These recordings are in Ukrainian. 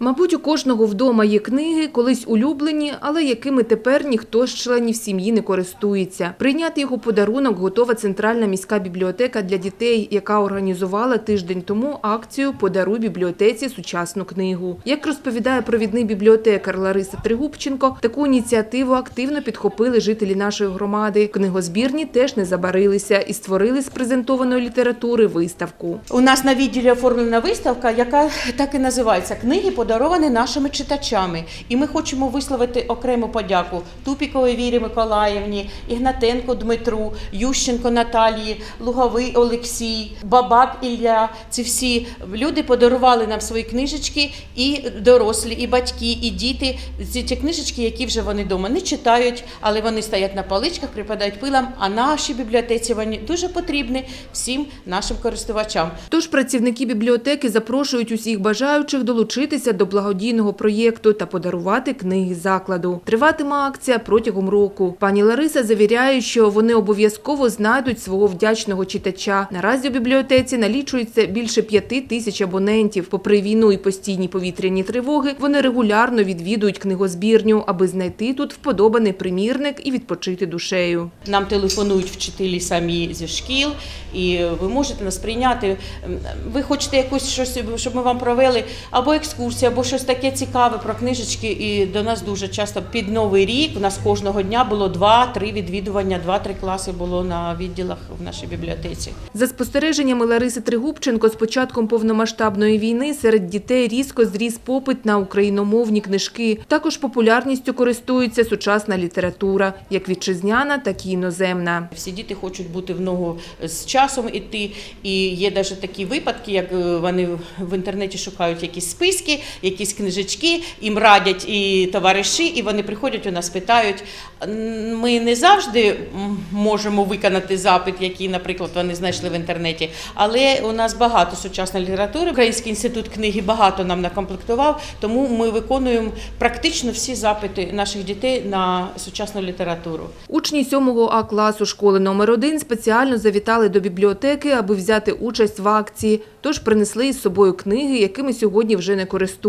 Мабуть, у кожного вдома є книги, колись улюблені, але якими тепер ніхто з членів сім'ї не користується. Прийняти його подарунок готова Центральна міська бібліотека для дітей, яка організувала тиждень тому акцію Подаруй бібліотеці сучасну книгу. Як розповідає провідний бібліотекар Лариса Тригубченко, таку ініціативу активно підхопили жителі нашої громади. Книгозбірні теж не забарилися і створили з презентованої літератури виставку. У нас на відділі оформлена виставка, яка так і називається Книги подаровані нашими читачами. І ми хочемо висловити окрему подяку Тупіковій Вірі Миколаївні, Ігнатенко Дмитру, Ющенко Наталії, Луговий Олексій, Бабак Ілля. Ці всі люди подарували нам свої книжечки, і дорослі, і батьки, і діти. Ці ті книжечки, які вже вони вдома не читають, але вони стоять на паличках, припадають пилам. А нашій бібліотеці вони дуже потрібні всім нашим користувачам. Тож працівники бібліотеки запрошують усіх бажаючих долучитися до благодійного проєкту та подарувати книги закладу. Триватиме акція протягом року. Пані Лариса завіряє, що вони обов'язково знайдуть свого вдячного читача. Наразі у бібліотеці налічується більше п'яти тисяч абонентів. Попри війну і постійні повітряні тривоги, вони регулярно відвідують книгозбірню, аби знайти тут вподобаний примірник і відпочити душею. Нам телефонують вчителі самі зі шкіл, і ви можете нас прийняти. Ви хочете якусь щось, щоб ми вам провели або екскурсію, або щось таке цікаве про книжечки. І до нас дуже часто під новий рік. У нас кожного дня було два-три відвідування, два-три класи було на відділах в нашій бібліотеці. За спостереженнями Лариси Тригубченко, з початком повномасштабної війни серед дітей різко зріс попит на україномовні книжки. Також популярністю користується сучасна література, як вітчизняна, так і іноземна. Всі діти хочуть бути в ногу з часом іти. І є навіть такі випадки, як е, вони в інтернеті шукають якісь списки, якісь книжечки, їм радять і товариші, і вони приходять у нас, питають. Ми не завжди можемо виконати запит, який, наприклад, вони знайшли в інтернеті, але у нас багато сучасної літератури. Український інститут книги багато нам накомплектував, тому ми виконуємо практично всі запити наших дітей на сучасну літературу. Учні 7 А класу школи номер 1 спеціально завітали до бібліотеки, аби взяти участь в акції. Тож принесли із собою книги, якими сьогодні вже не користуються.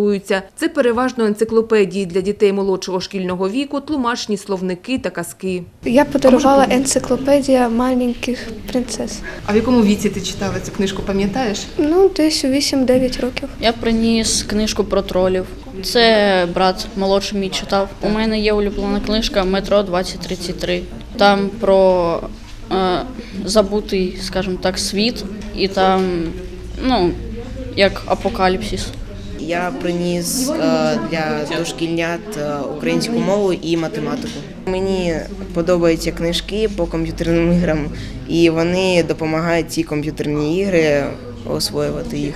Це переважно енциклопедії для дітей молодшого шкільного віку, тлумачні словники та казки. Я подарувала енциклопедія маленьких принцес. А в якому віці ти читала цю книжку, пам'ятаєш? Ну, десь у 8-9 років. Я приніс книжку про тролів. Це брат молодший мій читав. У мене є улюблена книжка Метро 2033. Там про е, забутий, скажімо так, світ, і там, ну, як апокаліпсис. Я приніс е, для дошкільнят е, українську мову і математику. Мені подобаються книжки по комп'ютерним іграм, і вони допомагають ці комп'ютерні ігри освоювати їх.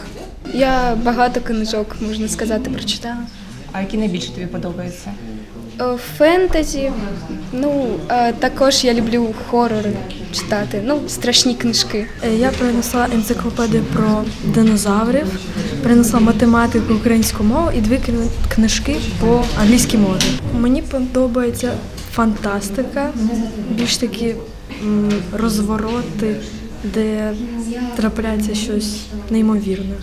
Я багато книжок, можна сказати, прочитала. А які найбільше тобі подобаються? Фентезі, ну е, також я люблю хорори читати, ну страшні книжки. Е, Я принесла енциклопедію про динозаврів, принесла математику, українську мову і дві кни- книжки по англійській мові. Мені подобається фантастика, більш такі м, розвороти, де трапляється щось неймовірне.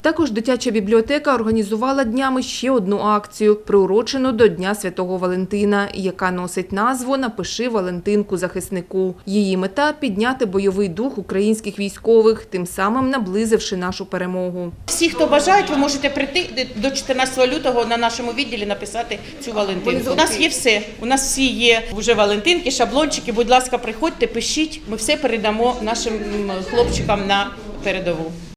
Також дитяча бібліотека організувала днями ще одну акцію, приурочену до Дня Святого Валентина, яка носить назву Напиши Валентинку захиснику. Її мета підняти бойовий дух українських військових, тим самим наблизивши нашу перемогу. Всі, хто бажають, ви можете прийти до 14 лютого на нашому відділі написати цю Валентинку. У нас є все. У нас всі є вже Валентинки, шаблончики. Будь ласка, приходьте, пишіть. Ми все передамо нашим хлопчикам на передову.